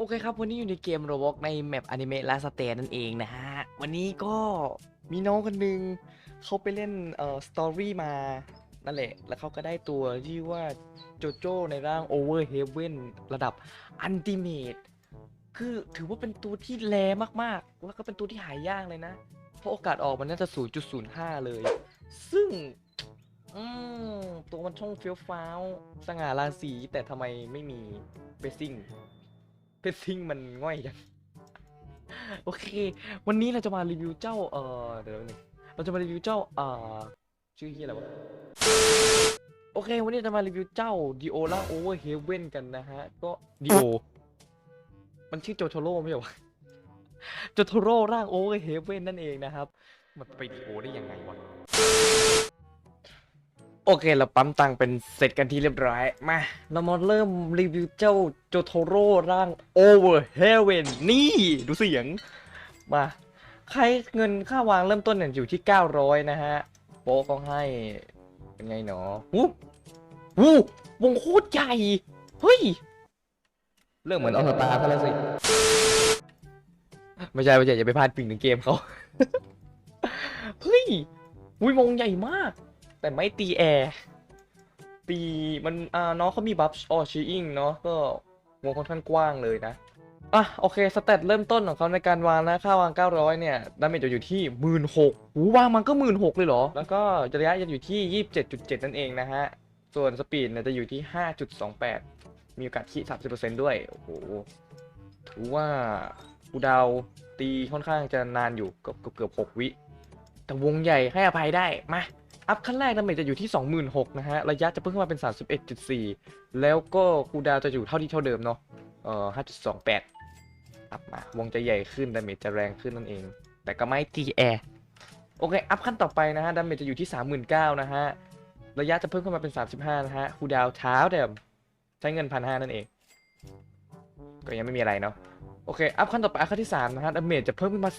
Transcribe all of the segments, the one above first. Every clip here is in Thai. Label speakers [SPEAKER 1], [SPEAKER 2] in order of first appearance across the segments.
[SPEAKER 1] โอเคครับ วันนี้อยู่ในเกมโรบอกในแมปอนิเมะลาสเตนนั่นเองนะฮะ วันนี้ก็มีน้องคนหนึ่งเขาไปเล่นเอ่อสตอรี่มา นั่นแหละ แล้วเขาก็ได้ตัวที่ว่าโจโจ้ในร่าง Over Heaven ระดับอันติเมตคือถือว่าเป็นตัวที่แรมากๆ แล้วก็เป็นตัวที่หายากเลยนะ เพราะโอกาสออกมันน่าจะ 0.05 เลย ซึ่งอืมตัวมันช่องเฟี้ยวฟ้าว สง่าราศีแต่ทำไมไม่มีเบสซิ่ง เพชรซิ่งมันง่อยจังโอเค วันนี้เราจะมารีวิวเจ้า เอ่อเดี๋ยวนึงเราจะมารีวิวเจ้า เอ่อชื่อเฮียอะไรวะ โอเค วันนี้จะมารีวิวเจ้าดิโอล่าโอเวอร์เฮเว่นกันนะฮะ ก็ดิโอ มันชื่อโจโทโร่ไม่ใช่หรอวะโจโทโร่ร่างโอเวอร์เฮเว่นนั่นเองนะครับ มันไปดิโอได้ยังไงวะ โอเค เราปั๊มตังเป็นเสร็จกันที่เรียบร้อย มา เรามาเริ่มรีวิวเจ้าโจโทโร่ร่าง Over Heaven นี่ ดูเสียง มาใครเงินค่าวางเริ่มต้นเนี่ยอยู่ที่ 900 นะฮะ โป๊ก็ให้ เป็นไงหนอวู้วู้วงโคตรใหญ่ เฮ้ย เรื่องเหมือนออสตาซะแล้วสิ ไม่ใช่ไม่ใช่อย่าไปพลาดปิงถึงเกมเขา เฮ้ยวิวงใหญ่มาก แต่ไม่ตีแอร์ตีมันอ่าน้องเขามีบัฟออชีอิงเนาะก็วงค่อนข้างกว้างเลยนะอะโอเคสเตตเริ่มต้นของเขาในการวางนะค่าวาง 900 เนี่ยดาเมจจะอยู่ที่ 1 6ื่นหกวางมันก็ 1 6ื่นเลยเหรอ แล้วก็ระยะจะอยู่ที่ 27.7 นั่นเองนะฮะ ส่วนสปีดเนี่ยจะอยู่ที่ 5.28 มีโอกาสคิ30%ด้วย โอ้โห ถือว่ากูดาวตีค่อนข้างจะนานอยู่เกือบเกือบเกือบ6วิ แต่วงใหญ่ให้อภัยได้ มา อัพขั้นแรกดาเมจจะอยู่ที่ 26,000นะฮะ ระยะจะเพิ่มขึ้นมาเป็น 31.4 แล้วก็คูดาวจะอยู่เท่าที่เท่าเดิมเนาะ เอ่อ 5.28 อัพมา วงจะใหญ่ขึ้น ดาเมจจะแรงขึ้นนั่นเอง แต่ก็ไม่ตีแอร์โอเค อัพขั้นต่อไปนะฮะ ดาเมจจะอยู่ที่ 39,000นะฮะ ระยะจะเพิ่มขึ้นมาเป็น 35 นะฮะ คูดาวเท้าเดิม ใช้เงิน1,500นั่นเอง ก็ยังไม่มีอะไรเนาะ โอเค อัพขั้นต่อไปอัพขั้นที่ 3 นะฮะ ดาเมจจะเพิ่มขึ้นมา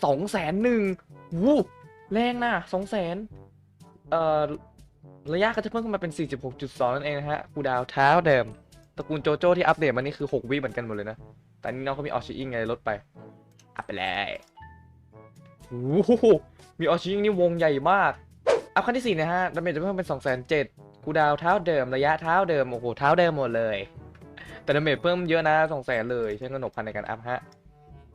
[SPEAKER 1] 201,000วู้แรงนะ200,000 เอ่อระยะก็จะเพิ่มขึ้นมาเป็น 46.2 นั่นเองนะฮะคูลดาวน์เท้าเดิมตระกูลโจโจ้ที่อัปเดตมานี่คือ 6 วิเหมือนกันหมดเลยนะ แต่นี่น้องเขามีออชิอิงไงลดไปอัพไปเลยโอ้โหมีออชิอิงนี่วงใหญ่มาก อัพขั้นที่ 4 นะฮะดาเมจจะเพิ่มเป็น207,000คูลดาวน์เท้าเดิมระยะเท้าเดิม โอ้โหเท้าเดิมหมดเลย แต่ดาเมจเพิ่มเยอะนะ200,000เลยใช้เงิน6,000ในการอัพฮะ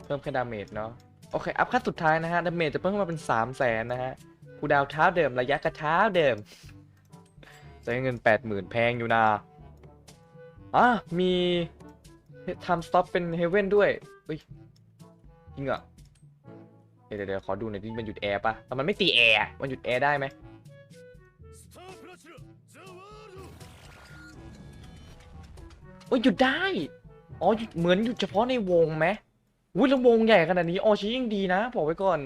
[SPEAKER 1] เพิ่มแค่ดาเมจเนาะโอเคอัพขั้นสุดท้ายนะฮะดาเมจจะเพิ่มขึ้นมาเป็น300,000นะฮะ คูดาวเท้าเดิมระยะกระเท้าเดิมใช้เงิน80,000แพงอยู่นะอะมีทำสต็อปเป็นเฮเว่นด้วยเฮ้ยจริงเหรอเดี๋ยวเดี๋ยวขอดูหน่อยที่มันหยุดแอร์ปะแต่มันไม่ตีแอร์มันหยุดแอร์ได้ไหมโอ้ยหยุดได้ อ๋อหยุดเหมือนหยุดเฉพาะในวงไหมอุ้ยแล้ววงใหญ่ขนาดนี้ออชิยิ่งดีนะบอกไว้ก่อน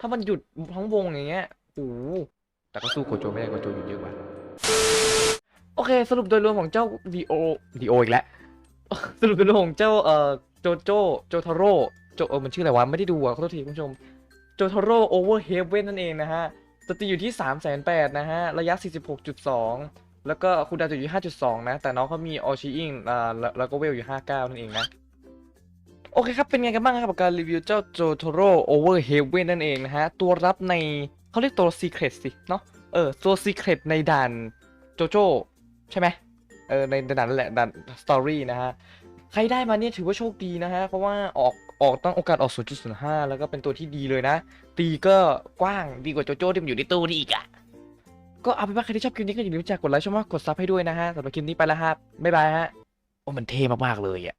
[SPEAKER 1] ถ้ามันหยุดทั้งวงอย่างเงี้ย โอ้โหแต่ก็สู้โคโจไม่ได้โคโจหยุดเยอะกว่า โอเค สรุปโดยรวมของเจ้าดีโอดีโออีกแล้ว สรุปโดยรวมของเจ้าเอ่อโจโจโจทาโร่โจเออมันชื่ออะไรวะ ไม่ได้ดูอะขอโทษทีคุณผู้ชม โจทาโร่โอเวอร์เฮเว่นนั่นเองนะฮะสตีอยู่ที่ 3 8 0 0 0นะฮะ ระยะ 46.2 แล้วก็คูลดาวน์จะอยู่ที่5.2 นะ แต่น้องเขามีออชิอิงอ่าแล้วแล้วก็เวลอยู่ 59 นั่นเองนะ โอเคครับ เป็นไงกันบ้างครับกับการรีวิวเจ้าโจโทโร่โอเวอร์เฮเว่นนั่นเองนะฮะ ตัวรับใน เขาเรียกตัวซีเครตสิเนาะเออตัวซีเครตในด่านโจโจ้ใช่ไหมเออในด่านนั่นแหละด่านสตอรี่นะฮะใครได้มาเนี่ยถือว่าโชคดีนะฮะ เพราะว่าออกออกตั้งโอกาสออก 0.05 แล้วก็เป็นตัวที่ดีเลยนะ ตีก็กว้างดีกว่าโจโจ้ที่มันอยู่ในตู้นี่อีกอะก็เอาเป็นว่าใครที่ชอบคลิปนี้ก็อย่าลืมจากกดไลค์ช่องว่ากดซับให้ด้วยนะฮะสำหรับคลิปนี้ไปแล้วครับบ๊ายบายฮะโอ้มันเท่มากๆเลยอะ